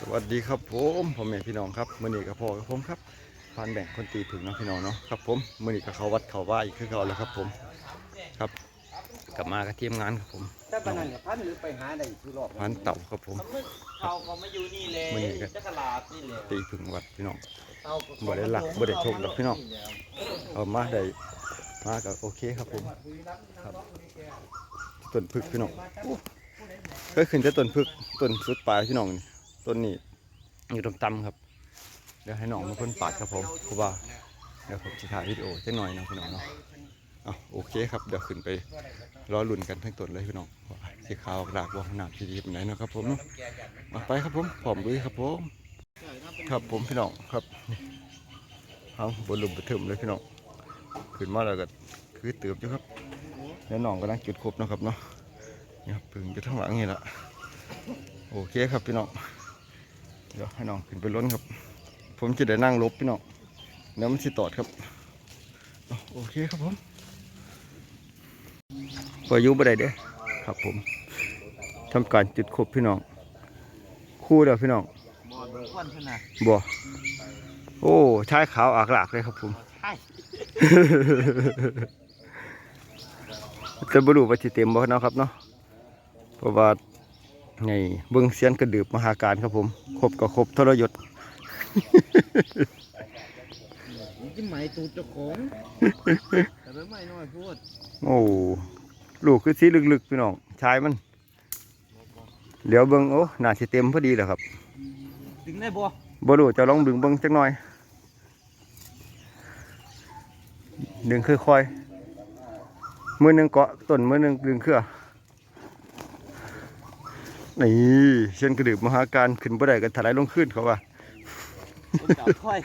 สวัสดีครับผมพ่อแม่พี่น้องครับมื่อนี้กับพ่อกับผมครับพานแบ่งคนตีถึงเนาะพี่น้องเนาะครับผมมื่อนี้กับเขาวัดเขาว่าอีกคือเขาแล้วครับผมครับกลับมากับทีมงานครับผมถ้าปานนั้นกับพันหรือไปหาได้ทุรอบพานเต่าครับผมเขาเขามาอยู่นี่เลยมื้อนี้ก็จักรลาดนี่เลยตีถึงวัดพี่น้องเอาบ่ได้หลักบ่ได้ชกดอกพี่น้องเอามาได้มาก็โอเคครับผมครับ ต้นพึกพี่น้องเคยขึ้นแต่ต้นพึกต้นสุดปลายพี่น้องนี่ต้นนี้อยู่ตรงต่ำๆครับ เดี๋ยวให้น้องมาพ่นปาดครับผมเพราะว่าเดี๋ยวผมจะถ่ายวิดีโอจักหน่อยนะพี่น้องเนาะเอาโอเคครับเดี๋ยวขึ้นไปรอลุ่นกันทั้งต้นเลยพี่น้องสีขาวรากว่าขนาดที่ดีเป็นไหนนะครับผมเนาะมาไปครับผมพร้อมด้วยครับผมครับผมพี่น้องครับนี่เอาบนหลุมบนถึมเลยพี่น้องขึ้นมาแล้วก็คือเติบอยู่ครับ แล้วน้องกำลังจุดครบนะครับเนาะนี่ครับพึ่งอยู่ข้งหลังนี่แหละโอเคครับพี่น้องเดี๋ยวให้น้องขึ้นไปล้นครับ ผมจะได้นั่งลบพี่น้องเดี๋ยวมันสิตอดครับโอเคครับผมพออยู่บ่ได้เด้อครับผมทำการจุดครบพี่น้องคู่เดียวพี่น้องบ่โอ้ชายขาวอากหลากเลยครับผม ใช่จะบรูว่าสิเต็มบ่เนาะครับเนาะเพราะว่าไงเบิ่งเสียนกระดืบมหาการครับผมครบก็ครบทรยศจิ้มไหมตูดเจ้าของแต่ไม่ไม่น้อยพูดโอ้ลูกคือสีลึกๆพี่น้องชายมัน เดี๋ยวเบิ่งโอ้น่าสิเต็มพอดีแหละครับ ดึงได้บ่บ่รู้จะลองดึงเบิ่งจักหน่อย ดึงค่อยๆ มือหนึงเกาะต้นมือหนึงดึงเครือนี่เช่นกระดืบมหาการขึ้นบ่ได้ก็ถลายลงขึ้นเขาว่าคนจับค่อย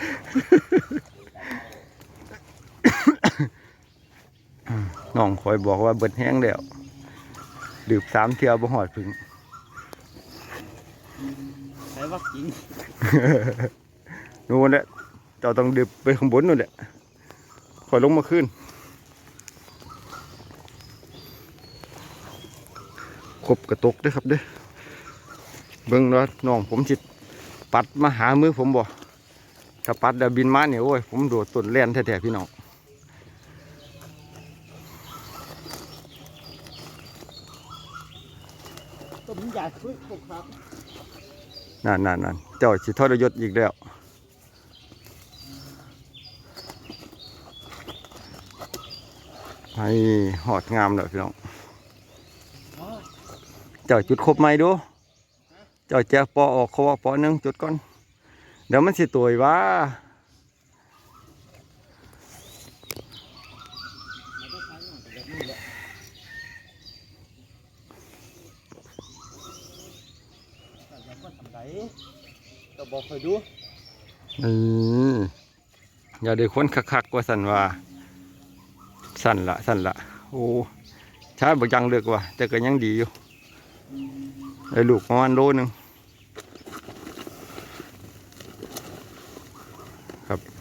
น้องคอยบอกว่าเบิดแห้งแล้วดื่มสามเที่ยวบ่หอดพึ่งใช้ว่าจริงนู่นแหละเจ้าต้องดื่มไปข้างบนนู่นแหละคอยลงมาขึ้นคร บกระตกด้วยครับเด้อเบิ่งว่าน้องผมสิตปัดมาหามือผมบ่ถ้าปัดเดบินมาเนี่ยโอ้ยผมโดดต้นแล่นแท้ๆพี่น้องนั่นนั่นนั่นเจ้าสิทรยศอีกแล้วให้หอดงามเลยพี่น้อง จ้าจุดครบไหมดู เจ้าแจกปอออกเขาว่าปอหนึงจุดก่อน เดี๋ยวมันสิตัวว่าไหนก็บอกคอยดูอืมอย่าได้คนคักๆว่าสั่นว่า สั่นละสั่นละโอ้ใช้บกยังเลือกว่า แต่ก็ยังดีอยู่ ได้ลูกประมาณโลหนึง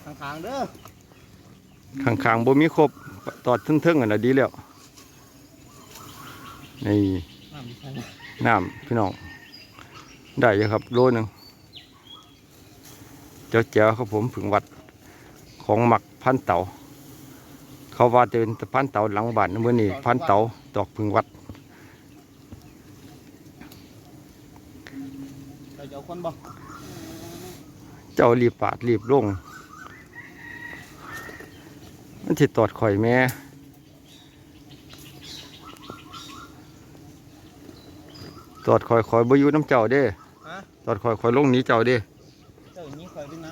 ข้างๆเด้อข้างๆบ่มีครบตอดทึ่งๆอันน่ะดีแล้วนี่น้ำมีใครน้ำพี่น้องได้อยู่ครับโลหนึงเจ้าแจ๋วครับผมผึงวัดของหมักพันเต่าเขาว่าจะเป็นพันเต่าหลังบ้านเมื่อนี้พันเต่าดอกผึงวัด เราจะเอาคน บ่เจ้ารีบปาดรีบลง มันสิตอดข่อยแม่ตอดข่อยข่อยบ่อยู่น้ำเจ้าเด้ฮะตอดข่อยข่อยลงหนีเจ้าเด้เจ้าอย่างนี้คอยไปไหน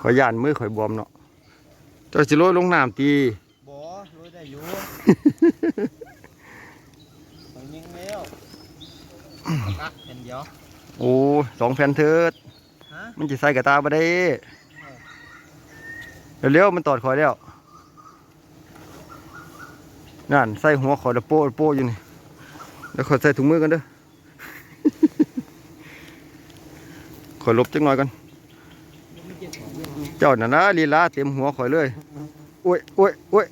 ข่อยย่านมือข่อยบวมเนาะเจ้าสิโรยลงน้ำตีบ่รู้ได้อยู่คอยยิงแล้วกักเห็นเดียว โอ้สองแผ่นเถิดฮะมันจะใส่กระตาบ่ได้เร็วๆมันตอดข่อยแล้วนั่นใส่หัวข่อยแล้วโป้โป้อยู่นี่แล้วข่อยใส่ถุงมือกันเด้อข่อยหลบจังหน่อยกันเจ้าน่ะนะลีลาเต็มหัวข่อยเลยโอ้ยโอ้ยโอ้ย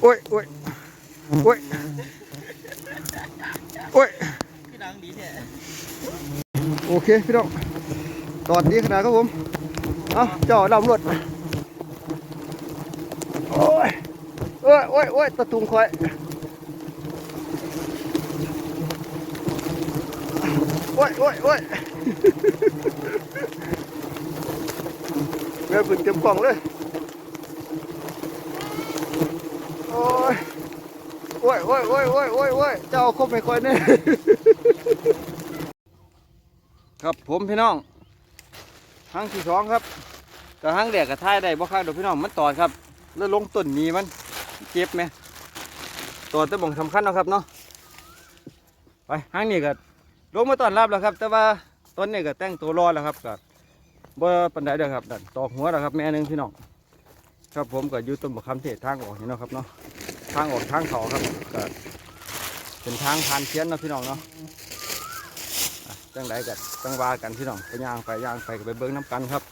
โอ้ยโอ้ยโอ้ยโอ้ยโอเคพี่น้องตอดดีขนาดครับผม เอาจ้าลำรวดโอ้ยโอ้ยโอ้ยโอ้ยตะตุงคอยโอ้ยโอ้ยโอ้ยเมื่อขึ้นเต็มกล่องเลยโอ้ยโอ้ยโอ้ยโอ้ยโอ้ยโอ้ยโอ้ยเจ้าคบไม่ค่อยเนี่ยครับผมพี่น้องครั้งที่สองครับกับครั้งแรกกับท้ายได้บ่ครับเดี๋ยวพี่น้องมันตอดครับ แล้วลงต้นนี้มันเจ็บไหมตอดแต่บ่งสำคัญเนาะครับเนาะไปครั้งนี้ก็ลงมาต้อนรับแล้วครับ แต่ว่าต้นนี้ก็แต่งตัวรอแล้วครับก็บ่ปันไดเด้อครับดันตอกหัวแล้วครับแม่หนึงพี่น้องครับผมก็อยู่ต้นบกคำเทศทางออกนี่เนาะครับเนาะางออกทางเขาครับก็เป็นทางผ่านเทียนเนาะพี่น้องเนาะจังใดกันจังวากันพี่น้องไปย่างไปย่างไปไปเบิ้งน้ำกันครับ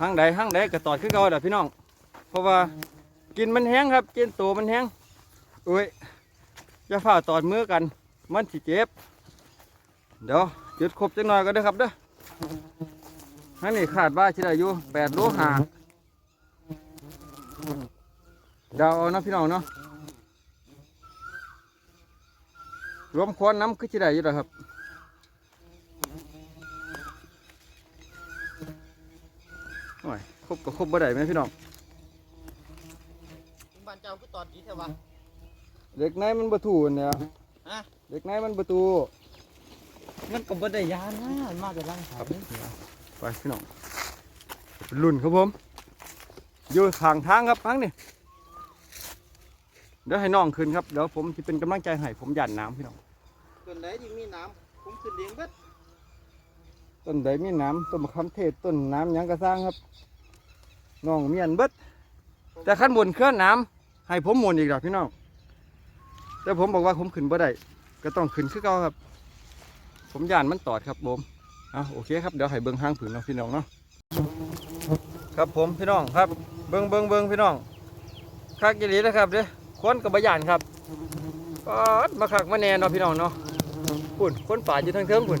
ห้างใดห้างใดก็ตอดขึ้นเก่าแหละพี่น้อง เพราะว่ากินมันแห้งครับกินตัวมันแห้งเอ้ยจะฝ่าตอดมือกัน มันสิเจ็บ เดี๋ยวหยุดครบจังหน่อยก็ได้ครับเด้อห้างนี้ขาดว่าชิด้อยู่แปดโลหาเดาวเอาเนาะพี่น้องเนาะรวมควนน้ำคือชิได้อยู่แล้วครับโอ้ยครบก็ครบบ่ได้ไหมพี่น้องบ้านเจ้าก็ตอดดีแท้วะเด็กในมันประตูเนี่ยฮะเด็กในมันประตูมันก็บ่ได้ยานนะมาแต่ร่างขายไปพี่น้องลุ่นครับผมอยู่ทางทางครับพังนี่เดี๋ยวให้น้องขึ้นครับเดี๋ยวผมจะเป็นกำลังใจให้ผมหยันน้ำพี่น้องต้นไหนที่มีน้ำผมขึ้นเลี้ยงเบิดต้นใดมีน้ำต้นมะขามเทศต้นน้ำหยังกระซ้างครับน้องเมียนเบิดแต่ขั้นบนเคลื่อนน้ำให้ผมหมุนอีกแล้วพี่น้องแต่ผมบอกว่าผมขึ้นบ่ได้ก็ต้องขึ้นคือเก่าครับ ผมย่านมันตอดครับผมอะโอเคครับเดี๋ยวให้เบิ้งห้างผืนเนาะพี่น้องเนาะครับผมพี่น้องครับ เบิ้งเบิ้งเบิ้งพี่น้องคักยีหลีนะครับเด้อ คนกับบยานครับปาดมาคักมาแน่เนาะพี่น้องเนาะปุ่นคนป่าอยู่ทางเทิงปุ่น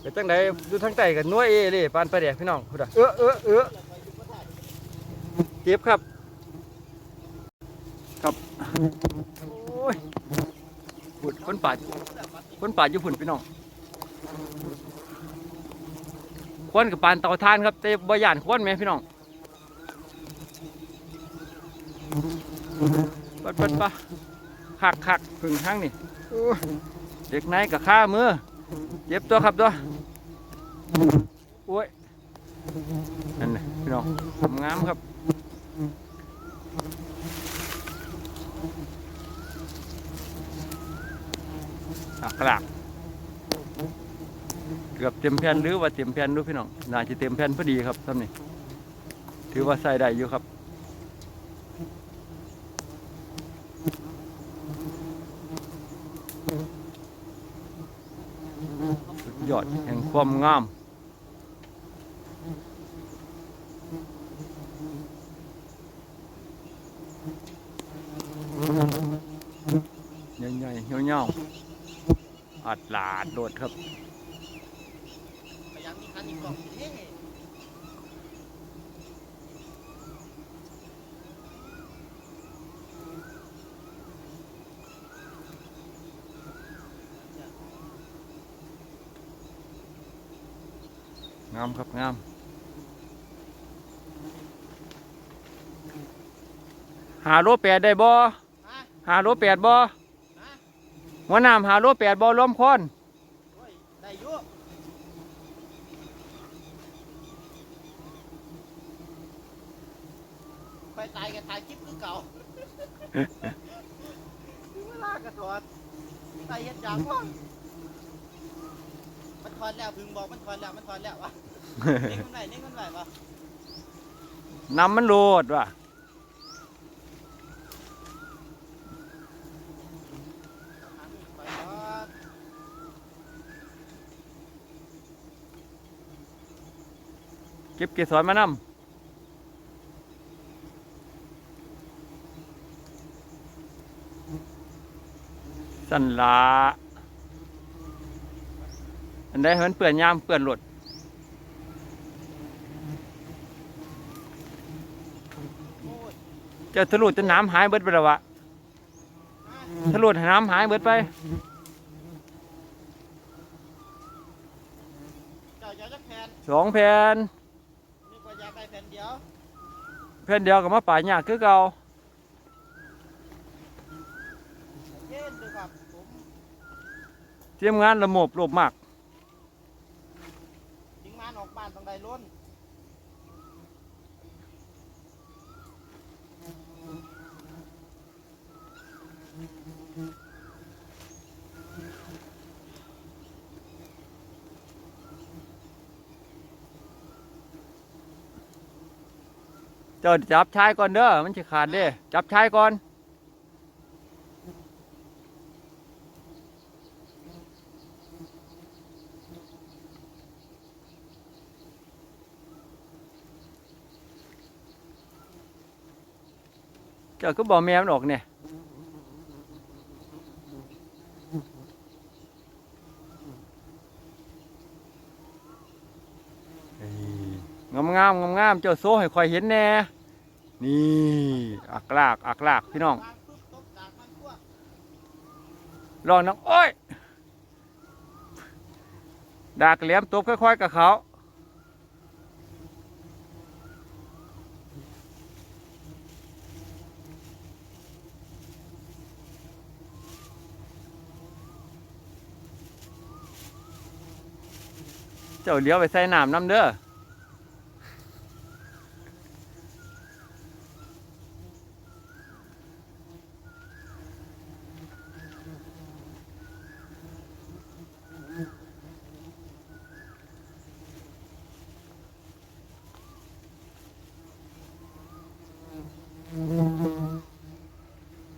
แต่จังใดอยู่ทางใต้กันนัวเอเลยปานปลาแดกพี่น้องพุ่นอะเออเออเออเก็บครับ ครับโอ้ยปุ่นคนป่าคนป่าอยู่พุ่นพี่น้องควนกับปานเตาทานครับแต่บ่ย่านควนไหมพี่น้องปั ดปัดปะหักหักพึ่งทางนี่โอ้ยเด็กไหนกับข้ามือเจ็บตัวครับตัวโอ้ยนั่นนะพี่น้องงามครับหักกระดาษเกือบเต็มแผ่นหรือว่าเต็มแผ่นดูพี่น้องน่าจะเต็มแผ่นพอดีครับท่านนี่ถือว่าใส่ได้อยู่ครับ ยอดแห่งความงาม ใหญ่ๆเหี่ยวๆอัดหลาดโดดครับพยายามมีคันอีกกล่องเงามครับงามหาโลแปดได้บ่ฮะหาโลแปดบ่ฮะหัวน้ำหาโลแปดบ่ล้มค้อนโอ้ยได้อยู่ไปตายกันถ่ายคลิปคือเก่าถึงเวลากระถอดใส่เฮ็ดอย่างวะ มันถอนแล้วพึงบอกมันถอนแล้วมันถอนแล้ววะเน่งมันไหนนิ่งมันไหนวะน้ำมันโลดวะเก็บเกสรมานำสั่นละ อันใดให้มันเปื่อนยามเปื่อนหลดเจะทะลุจะน้ำหายเบิดไปแล้ววะทะลุให้น้ำหายเบิดไปเจ้าอยากจะแผ่นสองแผ่นนึกว่าอยากได้แผ่นเดียวแผ่นเดียวกับมาป่ายากคือเก่าเย็นดูครับผมเตรียมงานระบบโลบมาก ยิงมาน ออกบ้านต้องได้ล้นเจ้าจับชายก่อนเด้อมันจะขาดเด้จับชายก่อน เจ้าก็บอกแม่มันออกเนี่ยงามงามงามงามเจ้าโซ่ให้คอยเห็นแน่นี่อักลากอักลากพี่น้องวางนทั่วลองโอ้ยดากแหลมตบค่อยๆกับเขา เจ้าเลี้ยวไปใส่น้ำน้ำเด้อ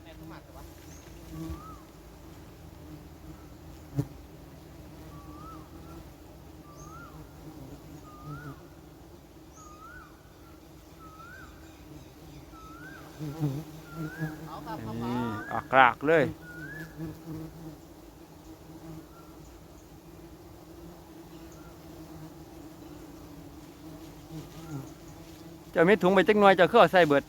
แม่ต้องมาแต่ว่า ออานี่ครับอักลากเลยจะมีถุงไปจักหน่อยจะเข้าใส่เบิด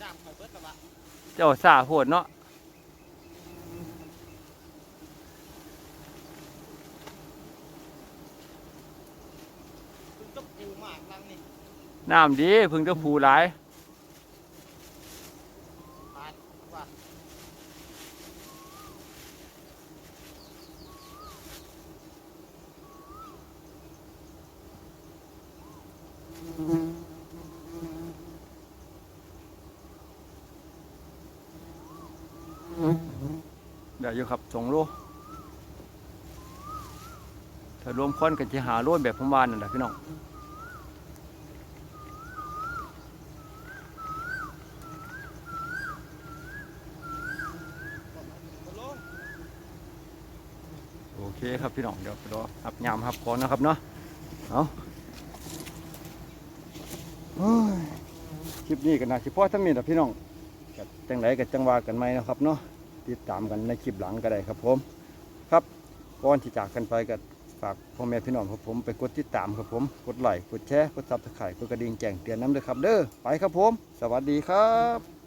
ดูดน้ำเขาเบิดแล้ววะเจ้าสาโหดเนาะคุณต้องปูมากลังนี่น้ำดีเพึ่งจะผูหลาย เดี๋ยวอยู่ครับสองโลถ้ารวมคนก็จะหาโลแบบผมวานนั่นแหละพี่น้องโอเคครับพี่น้องเดี๋ยวไปรอหับยามหับก่อนนะครับเนาะเอาคลิปนี้ก็น่าสิพ่อทั้งนี้นะพี่น้องจังไรกับจังหวากันไหมนะครับเนาะ ติดตามกันในคลิปหลังก็ได้ครับผม ครับก่อนที่จากกันไปก็ฝากพ่อแม่พี่น้องครับผมไปกดติดตามครับผม กดไลค์กดแชร์กดซับสไครต์กดกระดิ่งแจ้งเตือนน้ำด้วยครับเด้อไปครับผม สวัสดีครับ